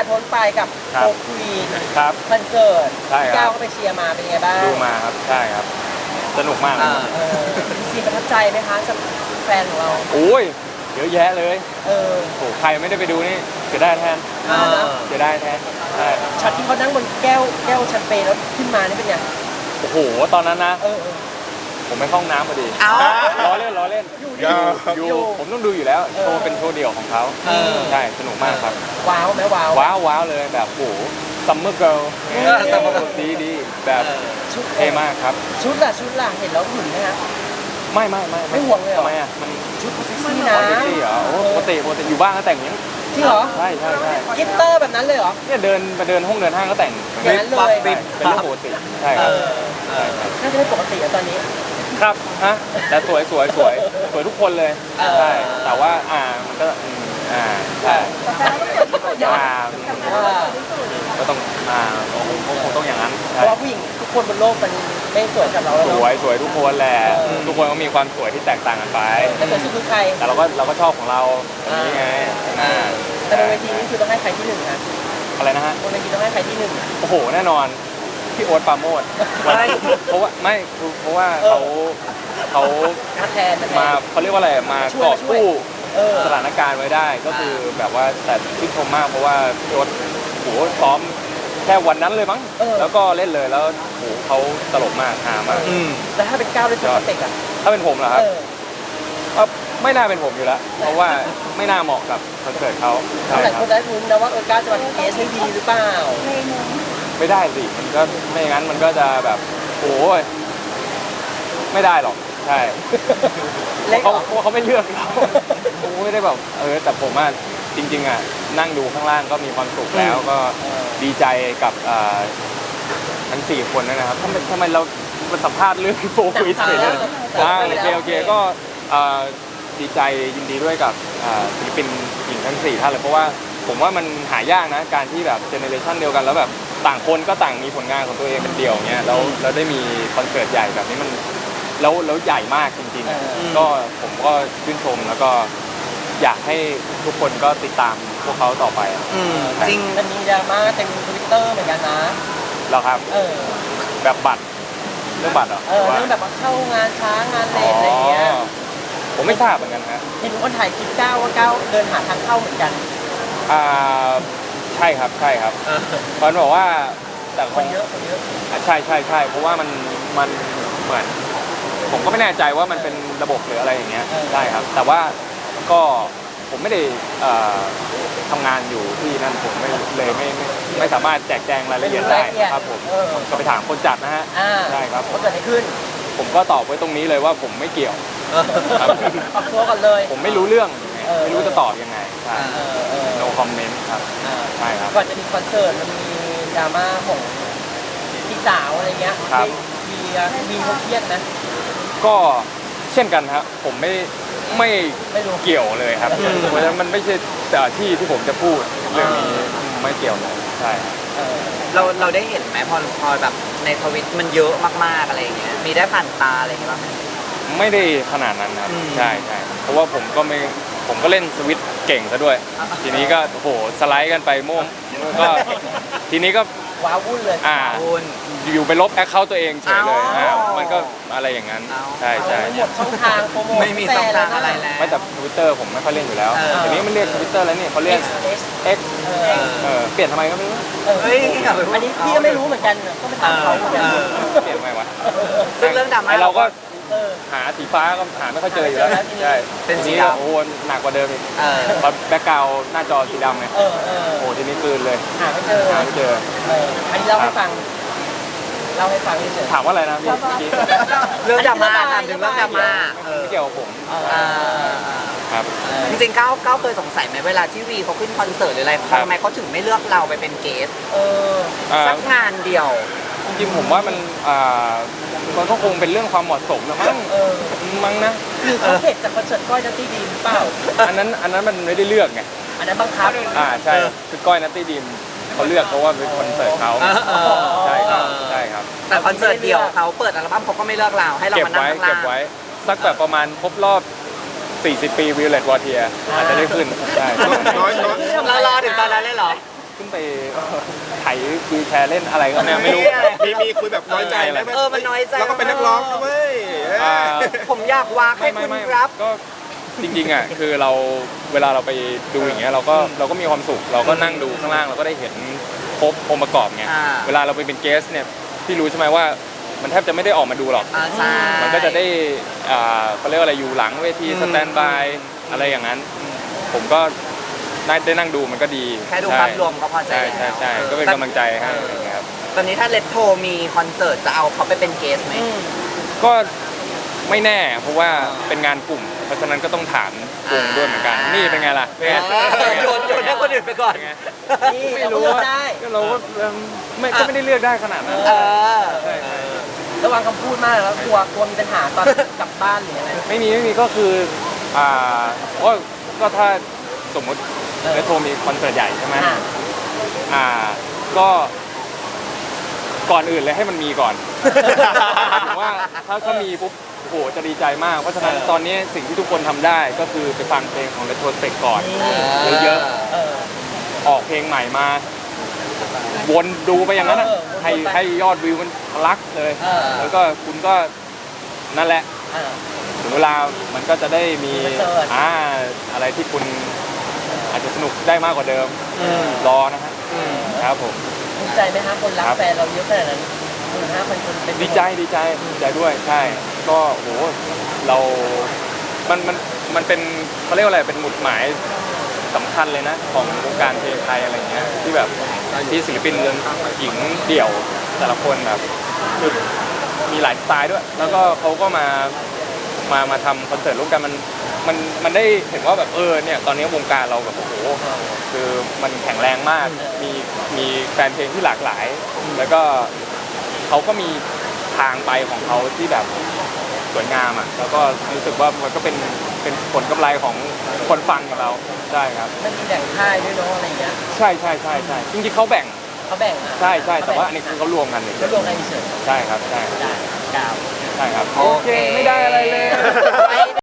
ผ่านพ้นไปกับครับ โคควีนครับ คอนเสิร์ตใช่ครับ พี่ก้าวก็ไปเชียร์มาเป็นยังไงบ้างดูมาครับใช่ครับ สนุกมากเลยครับเออมีซีนประทับใจไหมคะสำหรับแฟนของเราโอ้ยเยอะแยะเลยเออโอ้ใครไม่ได้ไปดูนี่เสียดายแทนอ่านะเสียดายแทนใช่ช็อตที่เขานั่งบนแก้วแก้วแชมเปญแล้วขึ้นมานี่เป็นยังโอ้โหตอนนั้นนะ เออเออ ผมไปเข้าห้องน้ำพอดีเอ้า ล้อเล่นล้อเล่นอยู่อยู่ดิอยู่ผมต้องดูอยู่แล้วโชว์เป็นโชว์เดี่ยวของเขาเออ ใช่สนุกมากครับ ว้าวไหมว้าว ว้าวว้าวเลยแบบโอ้ซัมเมอร์เกิลเออ Summer Girl ดีดีแบบชุดเท่มากครับ ชุดล่ะชุดล่ะเห็นแล้วหุ่นไหมฮะ ไม่ไม่ไม่ไม่ห่วงเลยเหรอ ทำไมอะมันชุดเซ็กซี่อ๋นะอเซ็กซี่เหรอโอ้ปกติปกติอยู่บ้านก็แต่งอย่างนี้จริงเหรอใช่ใช่ใช่กิตเตอร์แบบนั้นเลยเหรอ เนี่ยเดินมาเดินห้องเดินห้างก็แต่งอย่างนั้นเลย ใช่เป็นเรื่องปกติใช่คเอรับอเออน่าจะไม่ปกติอะตอนนี้ ครับฮะแต่สวยสวยสวยสวยทุกคนเลยเออใช่แต่ว่าอ่ามันก็อืมอ่าใช่อ่าว่าก็ต้องอ่าคงคงคงต้องอย่างนั้นเพใช่ราะว่าผู้หญิงทุกคนบนโลกมันไม่สวยกับเราแล้วสเนาะวยสวยทุกคนแหละเออทุกคนก็มีความสวยที่แตกต่างกันไป แต่สวยสุดคือใครแต่เราก็เราก็ชอบของเราแบบนี้ไงอ่าแต่บนเวทีนี้คือต้องให้ใครที่หนึ่งนะอะไรนะฮะบนเวทีต้องให้ใครที่หนึ่งโอ้โหแน่นอน พี่โอ๊ตปราโมดไม่เพราะว่าไม่คือเพราะว่าเออเขาเขามาแทนมาแทมานเขาเรียกว่าอะไรมาช่วยกอบกู้เออ สถานการณ์ไว้ได้ ก็คือแบบว่าแต่ชื่นชมมากเพราะว่าพี่โอ๊ตโหซ้อมแค่วันนั้นเลยมั้งเออ แล้วก็เล่นเลยแล้วโหเขาตลกมากฮามาก อืมแต่ถ้าเป็นก้าวด้วยตัวสเต็กอะถ้าเป็นผมเหรอครับเออก็ไม่น่าเป็นผมอยู่แล้ว เพราะว่าไม่น่าเหมาะกับคอนเสิร์ตเขาใช่หลายคครันบได้รู้นะว่าเออก้าวจะมาเกสให้ดีหรือเปล่า ไม่ได้สิมันก็ไม่งั้นมันก็จะแบบโอ้ยไม่ได้หรอกใช่เล็กเขาเหรอเพราะว่าเขาไม่เลือกเราผมไม่ได้แบบเออแต่ผมอะจริง ๆอะนั่งดูข้างล่างก็มีความสุขแล้วก็ดีใจกับอ่าทั้งสี่คนนะครับทำไมทำไมเรามาสัมภาษณ์เรื่องโฟวิสเลยเนี่ยอ่าโอเคโอเคก็อ่าดีใจยินดีด้วยกับอ่าศิลปินหญิงทั้งสี่ท่านเลยเพราะว่าผมว่ามันหายากนะการที่แบบเจเนอเรชันเดียวกันแล้วแบบ ต่างคนก็ต่างมีผลงานของตัวเองเป็นเดี่ยวเนี้ยแล้วแล้วได้มีคอนเสิร์ตใหญ่แบบนี้มันแล้วแล้วใหญ่มากจริงๆอะเออก็ผมก็ชื่นชมแล้วก็อยากให้ทุกคนก็ติดตามพวกเขาต่อไปอะอืมจริงมันมีดราม่าเต็มทวิตเตอร์เหมือนกันนะ แล้วครับเออ แบบบัตรเรื่องบัตรเหรอเออหว่าเรื่องแบบว่าเข้างานช้างานเลทอะไรเงี้ยผมไม่ทราบเหมือนกันฮะ เห็นคนถ่ายคลิปก้าวว่าก้าวเดินหาทางเข้าเหมือนกัน อ่า ใช่ครับใช่ครับเออเพราะบอกว่าแต่คนเยอะคนเยอะอะใช่ใช่ใช่เพราะว่ามันมันเหมือน ผมก็ไม่แน่ใจว่ามันเป็นระบบหรืออะไรอย่างเงี้ยใช่ครับ แต่ว่าก็ผมไม่ได้เอ่อทำงานอยู่ที่นั่นผมไม่เลยไม่ไม่ไม่สามารถแจกแจงรายละเอียดได้ครับผมเออก็ไปถามคนจัดนะฮะ อ่าใช่ครับผม ว่าเกิดอะไรขึ้นผมก็ตอบไว้ตรงนี้เลยว่าผมไม่เกี่ยว ครับออกตัวก่อนเลย ผมไม่รู้เรื่อง เออ ไม่รู้จะตอบยังไงใช่ เออเออ no comment ครับ อ่าใช่ครับ ก่อนจะมีคอนเสิร์ตมันมีดราม่าของพี่สาวอะไรเงี้ยครับ มีมีเขาเครียดนะ ก็เช่นกันครับผมไม่ไม่ไม่รู้ เกี่ยวเลยครับอืม เพราะฉะนั้นมันไม่ใช่แต่ที่ที่ผมจะพูดเรื่องนี้ไม่เกี่ยวเลยใช่ครับเออเราเราได้เห็นไหมพอพอแบบในทวิตมันเยอะมากๆอะไรอย่างเงี้ยมีได้ผ่านตาอะไรอย่างเงี้ยบ้างไหม ไม่ได้ขนาดนั้นครับอืม ใช่ใช่เพราะว่าผมก็ไม่ ผมก็เล่นสวิตช์เก่งซะด้วยอ่าทีนี้ก็โอ้โหสไลด์กันไปม่วงก็ทีนี้ก็ว้าวุ่นเลยอ่าคุณอยู่ไปลบแอคเคาท์ตัวเองเฉยเลยอ้าว อ่ามันก็อะไรอย่างนั้นอ้าวใช่ใช่ไม่หมดช่องทางโปรโมทไม่มีช่องทางอะไรแล้ว ไม่แต่ทวิตเตอร์ผมไม่ค่อยเล่นอยู่แล้วเออ ทีนี้มันเรียกทวิตเตอร์แล้วนี่เขาเรียก X X X เอเอออเออเปลี่ยนทำไมก็ไม่รู้เออเฮ้ยอย่าไปพูดอันนี้พี่ก็ไม่รู้เหมือนกันก็ไปถามเขาเหมือนกันเออ เปลี่ยนทำไมวะซึ่งเรื่องดราม่าไเราก็ เออ หาสีฟ้าก็หาไม่ค่อยเจออยู่แล้วหาไม่เจอแล้วทีนี้ใช่เป็นสีทีดำ โอ้โหหนักกว่าเดิมอีกเออเพราะแบ็กกราวหน้าจอสีดำไงเออเออโอ้โหทีนี้กลืนเลยหาไม่เจอหาไม่เจอ เอออันนี้เล่าให้ฟังเล่าให้ฟังเฉยๆ ถามว่าอะไรนะพี่เมื่อกี้เรื่องดราม่าถามถึงเรื่องดราม่าเออไม่เกี่ยวกับผมเอออ่าครับ จริงๆก้าวก้าวเคยสงสัยไหมเวลาที่วีเขาขึ้นคอนเสิร์ตหรืออะไรครับ ทำไมเขาถึงไม่เลือกเราไปเป็นเกสเอออ่าสักงานเดียว จริงๆผมว่ามันอ่า มันก็คงเป็นเรื่องความเหมาะสมนะมั้งเออมั้งนะหรือเขาเผ็ดจากคอนเสิร์ตก้อยนัตตี้ดีมหรือเปล่า อันนั้นอันนั้นมันไม่ได้เลือกไงอันนั้นบังคับอ่าใช่เออคือก้อยนัตตี้ดีมเขาเลือกเพราะว่าเป็นคอนเสิร์ตเขาเออเออใช่ครับใช่ครับ แต่คอนเสิร์ตเดียวเขาเปิดอัลบั้มเขาก็ไม่เลือกเราให้เราเก็บมานั่งไว้ข้างล่าเก็งบไว้สักแบบประมาณครบรอบ 40 ปีวิลเลตวอเทียอาจจะได้ขึ้นใช่น้อยน้อย เรารอถึงตอนนั้นเลยเหรอ ขึ้นไปไถวีลแชร์เล่นอะไรก็เนี่ยไม่รู้ มีมีคุยแบบน้อยใจไหมเออมันน้อยใจแล้วก็เป็นนักร้องนะเว้ยอ่า ผมอยากวากให้ไม่คุไม่ณไม่ครับ ก็จริงๆอะคือเราเวลาเราไปดูอย่างเงี้ยเราก็เราก็มีความสุข เราก็นั่งดูข้างล่างเราก็ได้เห็นครบองค์ประกอบไงอ่า เวลาเราไปเป็นเกสเนี่ยพี่รู้ใช่ไหมว่ามันแทบจะไม่ได้ออกมาดูหรอก อ่าใช่ มันก็จะได้อ่าเขาเรียกว่าอะไรอยู่หลังเวทีอืม สแตนบายอะไรอย่างนั้น ผมก็ ได้ได้นั่งดูมันก็ดีแค่ดูใช่ภาพรวมก็พอใจใช่แล้วใช่ใช่ก็เป็นกำลังใจให้อะไรอย่างเงี้ยครับตอนนี้ถ้าเลตโทมีคอนเสิร์ตจะเอาเขาไปเป็นเกสไหมก็ไม่แน่เพราะว่าเป็นงานกลุ่ม เพราะฉะนั้นก็ต้องถามวงด้วยเหมือนกันอ่านี่นี่เป็นไงล่ะเป็นไงเออโยนโยนให้คนอื่นไปก่อน เป็นไง นี่ไม่เราก็รู้เลือกว่าได้ก็เราก็เอิ่มไม่ก็ไม่ได้เลือกได้ขนาดนั้นเออใช่ใช่ระวังคำพูดมากแล้วกลัวกลัวมีปัญหาตอนกลับบ้านหรืออะไรไม่มีไม่มีก็คืออ่าก็ก็ถ้าสมมุติ เออเรโทรมีคอนเสิร์ตใหญ่ใช่ไหมอะอ่า ก็ก่อนอื่นเลยให้มันมีก่อนหมายถึงว่าถ้าถ้ามีปุ๊บโอ้โหจะดีใจมาก เพราะฉะนั้นตอนนี้สิ่งที่ทุกคนทำได้ก็คือไปฟังเพลงของ Retro Spec ก่อนนี่เยอะเออออกเพลงใหม่มา วนดูไปอย่างนั้นอะเออวนๆให้ไปให้ยอดวิวมันทะลักเลย เออ แล้วก็คุณก็นั่นแหละเออถึงเวลามันก็จะได้มีคอนเสิร์ต อ่าอะไรที่คุณ อาจจะสนุกได้มากกว่าเดิมรอนะฮะครับผม ภูมิใจไหมฮะคนรักครับ แฟนเราเยอะขนาดนั้นหมื่นห้าพันคนเป็นดีใจดีใจดีใจด้วยใช่ ก็โหเรา มันมันมันเป็นเขาเรียกว่าอะไรเป็นหมุดหมายสำคัญเลยนะ ของวงการเพลงไทยอะไรเงี้ยที่แบบที่ศิลปินหญิงเดี่ยวแต่ละคนแบบคือมีหลายสไตล์ด้วย แล้วก็เขาก็มา มามาทำคอนเสิร์ตร่วมกันมันมันมันได้เห็นว่าแบบเออเนี่ยตอนนี้วงการเราแบบโอ้โหคือมันแข็งแรงมากมีมีแฟนเพลงที่หลากหลาย แล้วก็เขาก็มีทางไปของเขาที่แบบสวยงามอะแล้วก็รู้สึกว่ามันก็เป็นเป็นผลกำไรของคนฟังอย่างเราใช่ครับมันมีแบ่งค่ายด้วยเนาะอะไรอย่างเงี้ยใช่ใช่ใช่ใช่จริงๆเขาแบ่งเขาแบ่งอะใช่ใช่แต่ว่าอันนี้คือเขารวมกันเลยเขารวมกันเฉยใช่ครับใช่ๆได้ดาว ช่ครับ โอเค ไม่ได้อะไรเลย